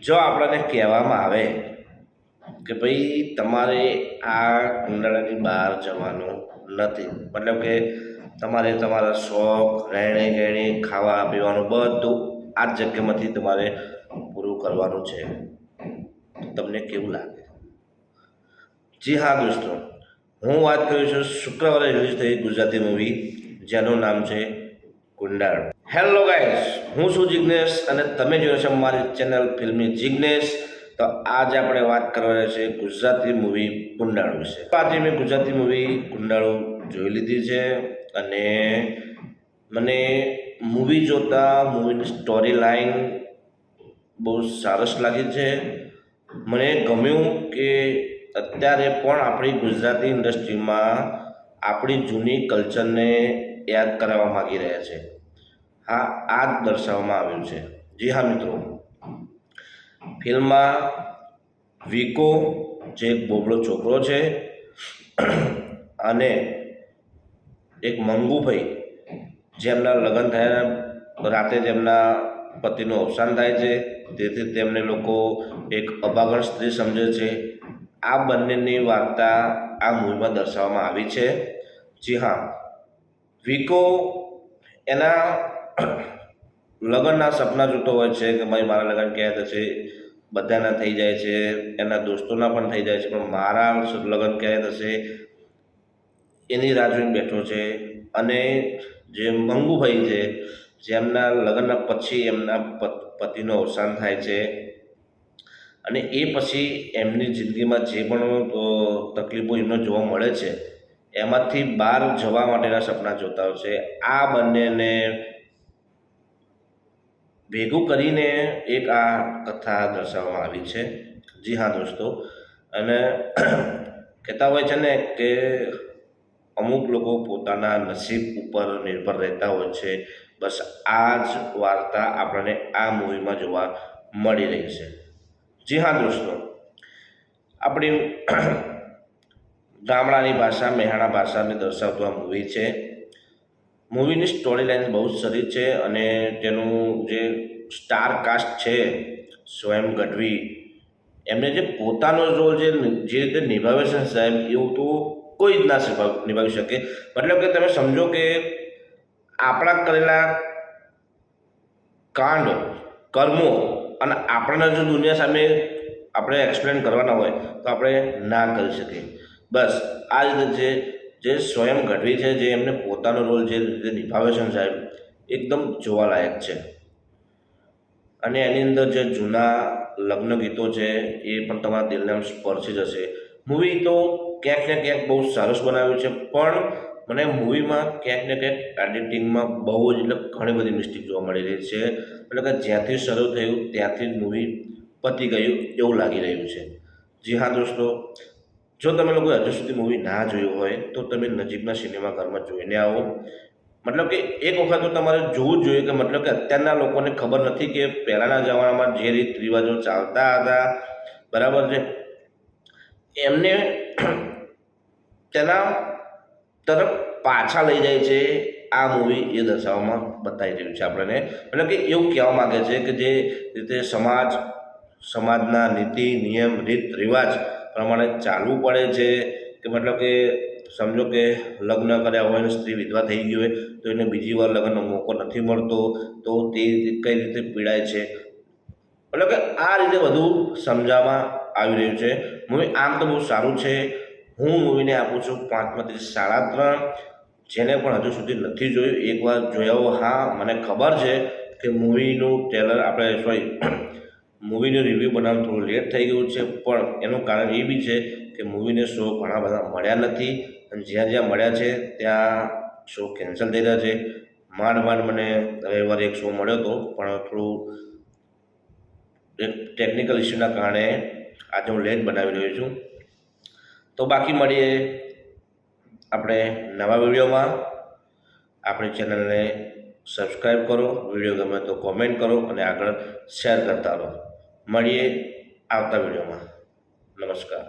જો આપણને કહેવામાં આવે કે ભાઈ તમારે આ કુંડાળાની બહાર જવાનું નથી, મતલબ કે તમારે તમારા શોખ, રહેણી કહેણી ખાવા પીવાનું બધું આ જ જગ્યામાંથી તમારે પૂરું કરવાનું છે. તમને કેવું લાગે? જી હા દોસ્તો, હું વાત કરું છું, શુક્રવારે રિલીઝ થઈ ગુજરાતી મૂવી જેનું નામ છે કુંડાળ. હેલો ગાઈસ હું છું જિજ્ઞેશ અને તમે જોયો છો મારી ચેનલ ફિલ્મી જિજ્ઞેશ તો આજે આપણે વાત કરવાની છે ગુજરાતી મૂવી કુંડાળું વિશે. આજે મેં ગુજરાતી મૂવી કુંડાળું જોઈ લીધી છે અને મને મૂવી જોતાં મૂવીની સ્ટોરી લાઈન બહુ સરસ લાગી છે. મને ગમ્યું કે અત્યારે પણ આપણી ગુજરાતી ઇન્ડસ્ટ્રીમાં આપણી જૂની કલ્ચરને યાદ કરાવવા માગી રહ્યા છે. હા આ દર્શાવવામાં આવ્યું છે. જી હા, મિત્રો. ફિલ્મમાં વિકો, જે એક બોબળો છોકરો છે, અને એક મંગુભાઈ જેમના લગ્ન થયા રાતે જેમના પતિનું અવસાન થાય છે. તેથી તેમને લોકો એક અભાગણ સ્ત્રી સમજે છે. આ બંનેની વાર્તા આ મૂવીમાં દર્શાવવામાં આવી છે. જી હા. વિકો એના લગ્નના સપના જોતો હોય છે કે ભાઈ મારા લગ્ન ક્યાં થશે બધાના થઈ જાય છે, એના દોસ્તોના પણ થઈ જાય છે, પણ મારા લગ્ન ક્યારે થશે એની રાહ જોઈને બેઠો છે. અને જે મંગુભાઈ છે, જેમના લગ્નના પછી એમના પતિનું અવસાન થાય છે. અને એ પછી એમની જિંદગીમાં જે પણ તકલીફો એમને જોવા મળે છે, એમાંથી બહાર જવા માટેના સપના જોતા હોય છે. આ બંનેને ભેગું કરીને એક આ કથા દર્શાવવામાં આવી છે. જી હા દોસ્તો. અને કહેતા હોય છે ને કે અમુક લોકો પોતાના નસીબ ઉપર નિર્ભર રહેતા હોય છે. બસ આ જ વાર્તા આપણને આ મૂવીમાં જોવા મળી રહી છે. જી હા દોસ્તો. આપણી ગામડાની ભાષા, મહેણા ભાષાને દર્શાવતું આ મૂવી છે. મૂવીની સ્ટોરી લાઈન બહુ જ સરસ છે અને તેનું જે સ્ટાર કાસ્ટ છે, સ્વયં ગઢવી, એમને જે પોતાનો રોલ જે જે રીતે નિભાવે છે સાહેબ, એવું તો કોઈ જ ના નિભાવી શકે. મતલબ કે તમે સમજો કે આપણા કરેલા કાંડ, કર્મો અને આપણને જો દુનિયા સામે આપણે એક્સપ્લેન કરવાના હોય, તો આપણે ના કરી શકીએ. બસ, આ રીતે જે જે સ્વયં ગઢવી છે, જે એમને પોતાનો રોલ જે રીતે નિભાવે છે સાહેબ, એકદમ જોવાલાયક છે. અને એની અંદર જે જૂના લગ્ન ગીતો છે, એ પણ તમારા દિલને આમ સ્પર્શી જશે. મૂવી તો ક્યાંક ને ક્યાંક બહુ સરસ બનાવ્યું છે, પણ મને મૂવીમાં ક્યાંક ને ક્યાંક એડિટિંગમાં બહુ જ એટલે ઘણી બધી મિસ્ટેક જોવા મળી રહી છે. એટલે કે જ્યાંથી શરૂ થયું, ત્યાંથી જ મૂવી પતી ગયું એવું લાગી રહ્યું છે. જી હા દોસ્તો જો તમે લોકો હજુ સુધી મૂવી ના જોયું હોય, તો તમે નજીકના સિનેમાઘરમાં જોઈને આવો. મતલબ કે એક વખત તો તમારે જોવું જોઈએ કે મતલબ કે અત્યારના લોકોને ખબર નથી કે પહેલાંના જમાનામાં જે રીત રિવાજો ચાલતા હતા, બરાબર છે? એમને તેના તરફ પાછા લઈ જાય છે આ મૂવી એ દર્શાવવામાં બતાવી રહ્યું છે આપણને. મતલબ કે એવું કહેવા માગે છે કે જે રીતે સમાજ સમાજના નીતિ, નિયમ, રીત, રિવાજ પ્રમાણે ચાલવું પડે છે કે મતલબ કે સમજો કે લગ્ન કર્યા હોય સ્ત્રી વિધવા થઈ ગઈ હોય તો એને બીજી વાર લગ્નનો મોકો નથી મળતો, તો તે કઈ રીતે પીડાય છે? મતલબ કે આ રીતે બધું સમજાવવામાં આવી રહ્યું છે. મૂવી આમ તો બહુ સારું છે. હું મૂવીને આપું છું પાંચમાંથી સાડા ત્રણ. જેને પણ હજુ સુધી નથી જોયું, એકવાર જોયા હા, મને ખબર છે કે મૂવીનું ટ્રેલર આપણે સોરી મૂવીનું રિવ્યૂ બનાવવાનું થોડું લેટ થઈ ગયું છે, પણ એનું કારણ એ બી છે કે મૂવીને શો ઘણા બધા મળ્યા નથી અને જ્યાં જ્યાં મળ્યા છે, ત્યાં શો કેન્સલ થઈ રહ્યા છે. માંડ માંડ મને રવિવારે એક શો મળ્યો હતો, પણ થોડું એક ટેકનિકલ ઇસ્યુના કારણે આજે હું લેટ બનાવી રહ્યો છું. તો બાકી મળીએ આપણે નવા વિડીયોમાં. આપણી ચેનલને સબસ્ક્રાઈબ કરો, વીડિયો ગમે તો કોમેન્ટ કરો અને આગળ શેર કરતા રહો. મળીએ આવતા વિડીયોમાં. નમસ્કાર.